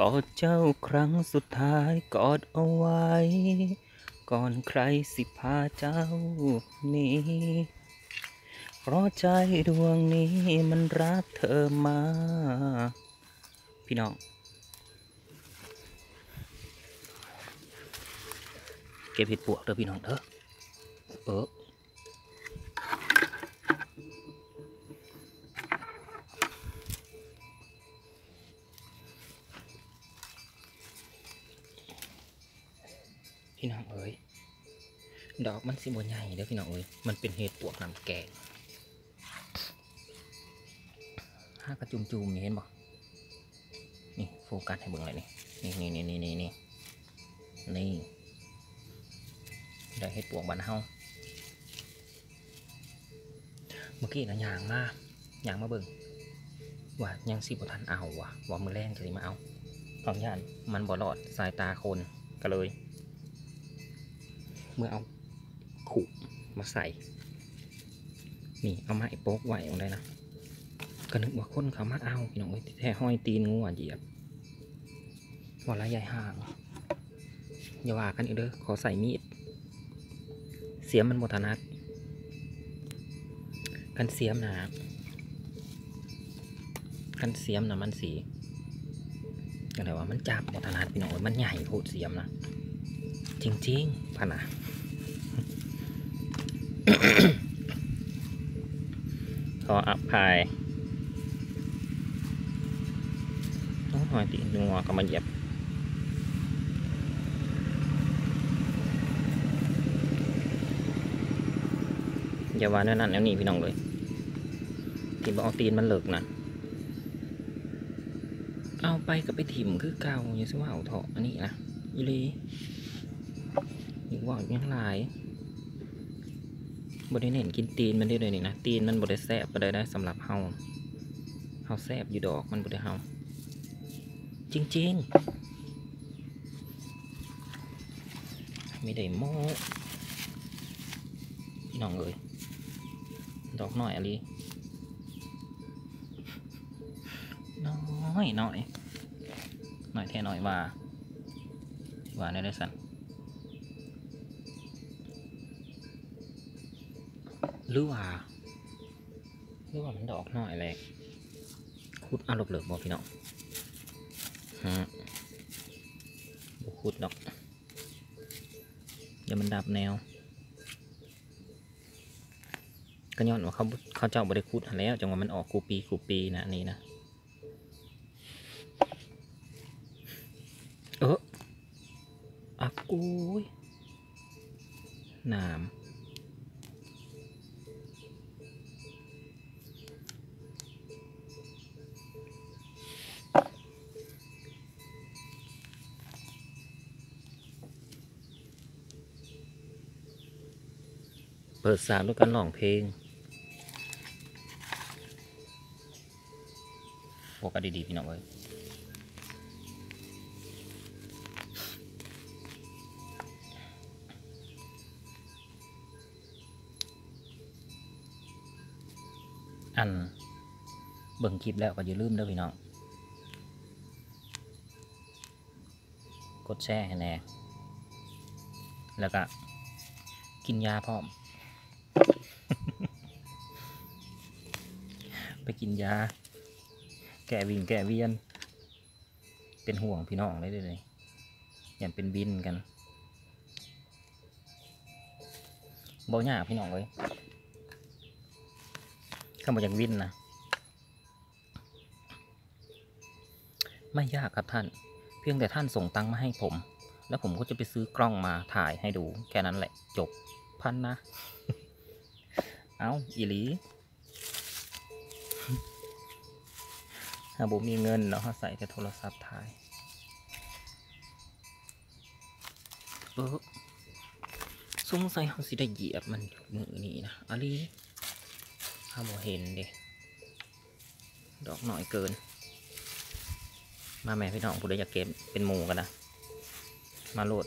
กอดเจ้าครั้งสุดท้ายกอดเอาไว้ ก่อนใครสิพาเจ้าหนี้เพราะใจดวงนี้มันรักเธอมา พี่น้อง เก็บเห็ดปวกเด้อพี่น้องเด้อเออ ดอกมันสิบใหญ่เด้อพี่น้องเอ้ยมันเป็นเห็ดปวกน้ำแกงห้ากระจุมจุมๆนี่เห็นบ่นี่โฟกัสให้เบิ่งเลยนี่นี่นี่นี่นี่นี่นี่ได้เห็ดปวกบ้านเฮาเมื่อกี้นะยางมายางมาเบิ่งว่ายังสิบ่ทันเอาว่ะว่ามือแรงจะสิมาเอาตอนย่านมันบ่รอดสายตาคนก็เลย เมื่อเอา มาใส่ นี่เอาไม้โป๊กไว้เอาได้นะก็นึกว่าคนเขามาเอาพี่น้องแท้ห้อยตีนงูอะเหยียบว่าละใหญ่ห่างอย่าว่ากันอีกเด้อขอใส่มีด เสียมมันบทนัดกันเสียมนะกันเสียมนะมันสีอะไรว่ามันจับบทนัดพี่น้องมันใหญ่โพดเสียมนะจริงๆพะนะ ขออภัยโอ้ยตีนงัวก็มาเหยียบอย่าว่าแนั่นนั่นแล้วนี่พี่น้องเลยที่บอกตีนมันเหลิกนะเอาไปก็ไปถิ่มคือเก่าอย่าสิว่าเอาเถาะอันนี้นะอีหลีอีกว่าอยังหลายบได้เน้นกินตีนมันได้เลยนี่นะตีนมันบดได้แซบก็ได้ได้สำหรับเฮาเฮาแซบอยู่ดอกมันบดได้เฮาจริงๆ ไม่ได้โม้พี่น้องเลยดอกหน่อยอะไรน้อยหน่อยหน่อยแท่หน่อยว่าว่าได้ได้สั่น หรือว่าหรือว่ามันดอกหน่อยแหละคุดเอาหลบเหลือบบอพี่น้องฮะบ่คุดดอกเดี๋ยวมันดับแนวก็ย้อนว่าเขาเขาเจ้าบริคุดแล้วจังหวะมันออกคูปีคูปีนะนี่นะเอออากุยหนา ปิดสาวด้วยกันร้องเพลงโฟกัสดีๆพี่น้องเอ้ยอันเบิ่งคลิปแล้วก็อย่าลืมด้อพี่น้อง กดแชร์ให้แน่แล้วก็กินยาพร้อม ไปกินยา แก่วิ่งแก่เวียน เป็นห่วงพี่น้องได้เลยอย่างเป็นบินกันบ่ยากพี่น้องเลยข้ามาจากวินนะไม่ยากครับท่าน เพียงแต่ท่านส่งตังค์มาให้ผม แล้วผมก็จะไปซื้อกล้องมาถ่ายให้ดู แค่นั้นแหละจบพันนะ เอาอีหลี ถ้าบุมีเงินเนาะเขาใส่แต่โทรศัพท์ถ่ายเออสงสัยเขาสิได้เหยียบมันอยู่มือนี้นะอะลีถ้าบ่เห็นเด้ดอกหน่อยเกิน มาแม่พี่น้องผู้ใดอยากเก็บเป็นหมูกันนะ มาโหลด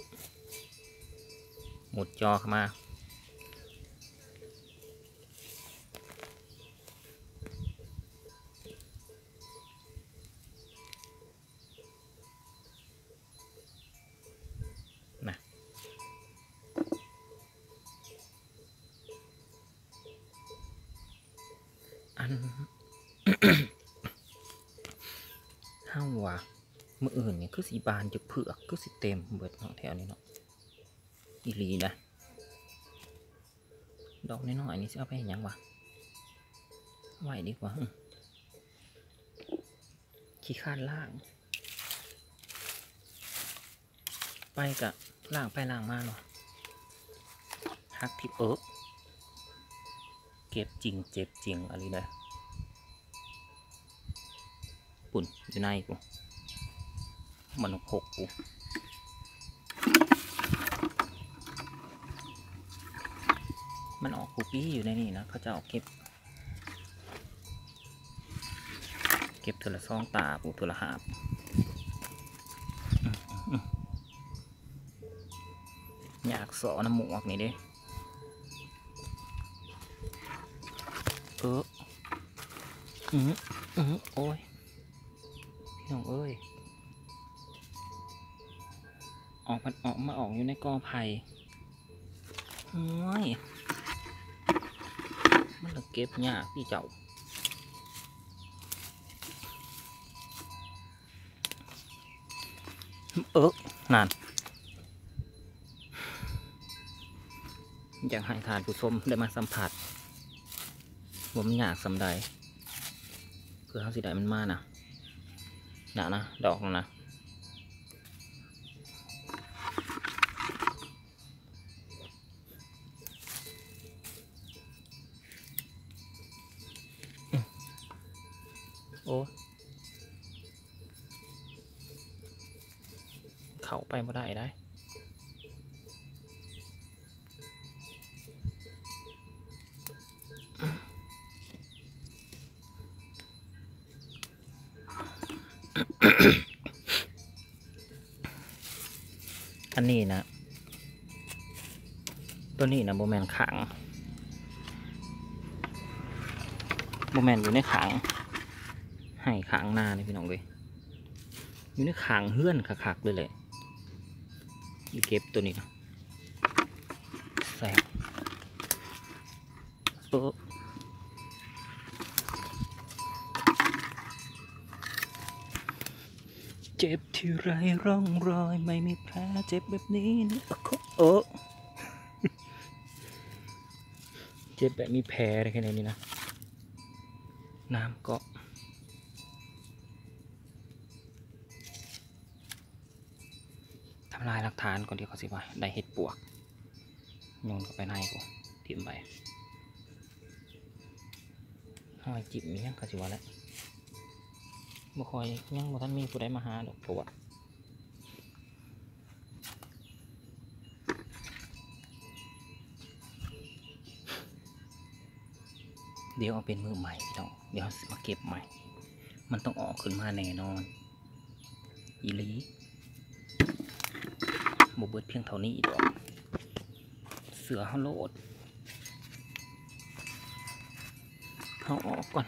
หมุดจอเข้ามา ห้าว่ะมื่ออื่นเนี่ยคือสีบานจะเผือกคือสีเต็มเบิดเนาะแถวนี้เนาะอีหลีนะดอกน้อยๆนี่สิเอาไปเห็นยังวะไหวดีกว่าขี้ข้านล่าง ไปกะล่างไปล่างมาเนาะฮักที่เอิกเก็บจริงเจ็บจริงอะไรเด้อ ปุ่นอยู่ในกูมันหกกูมันออกกูปี้อยู่ในนี่นะเขาจะเอาเก็บ เก็บเทละซองตาปูเทละหาบอยากสอน้ำหมวกนี่เด้เอออืออือโอ้ย น้องเอ้ย ออกมันออกมาออกอยู่ในกอไผ่โอ้ยมันละเก็บยากพี่เจ้าเออนั่นอยากให้ทานผู้ชมได้มาสัมผัสว่ามันยากสำใดเพื่อเขาสิได้มันมานะ นะนะดอกนะนะโอ้เขาไปไม่ได้ได้ อันนี้นะ ตัวนี้นะโบแมนขังโบแมนอยู่ในขัง ให้ขางหน้านี่พี่น้องเลยอยู่ในขางเฮื่อนคักๆเลยแหละอยู่เก็บตัวนี้นะแสบ เจ็บที่ไรร่องรอย ไม่มีแผลเจ็บแบบนี้นี่โอ้เออเจ็บแบบมีแผลอะไรแค่นี้นะ น้ำเกาะทำลายหลักฐานก่อนที่เขาสิว่าได้เห็ดปวกโยนเข้าไปในกูทิมไปห้อยจิบมียังเขาสิว่าแล้ว บ่คอยยังบ่ท่านมีผู้ใดมาหาดอกปวกเดี๋ยวเอาเป็นมือใหม่พี่น้องเดี๋ยวเราสิมาเก็บใหม่ มันต้องออกขึ้นมาแน่นอน อีหลีบเบิดเพียงเท่านี้อีกดอก เสือเขาโลดเขาออกก่อน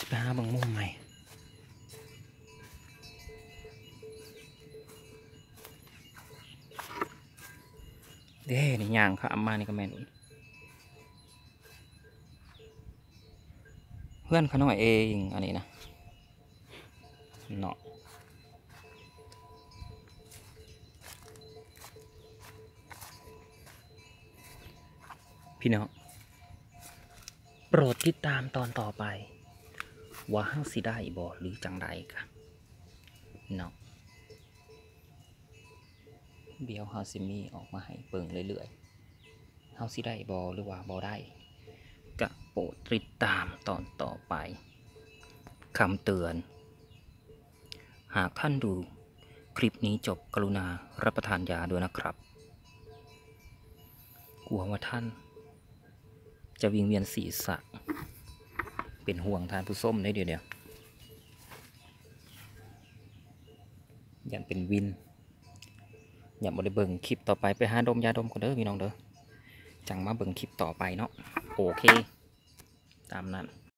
จะไปหาบางมุมใหม่เด้นี่ย่างค่ะอามมานี่ก็แม่นอุ่นเพื่อนเขาหน่อยเองอันนี้นะเนาะพี่น้องโปรดติดตามตอนต่อไป ว่าห้าสิได้บ่หรือจังใดกะเนาะเดี๋ยวเฮาสิมีออกมาให้เปิงเรื่อยๆเฮาสิได้บ่หรือว่าบ่ได้ก็โปรดติดตามตอนต่อไปคำเตือน หากท่านดูคลิปนี้จบกรุณารับประทานยาด้วยนะครับกลัวว่าท่าน จะวิงเวียนศีรษะ เป็นห่วงทานผู้ส้มได้เดียวเดียวยังเป็นวิน อย่ามาได้เบิ่งคลิปต่อไปไปหาดมยาดมกันเด้อพี่น้องเด้อจังมาเบิ่งคลิปต่อไปเนาะโอเค ตามนั้น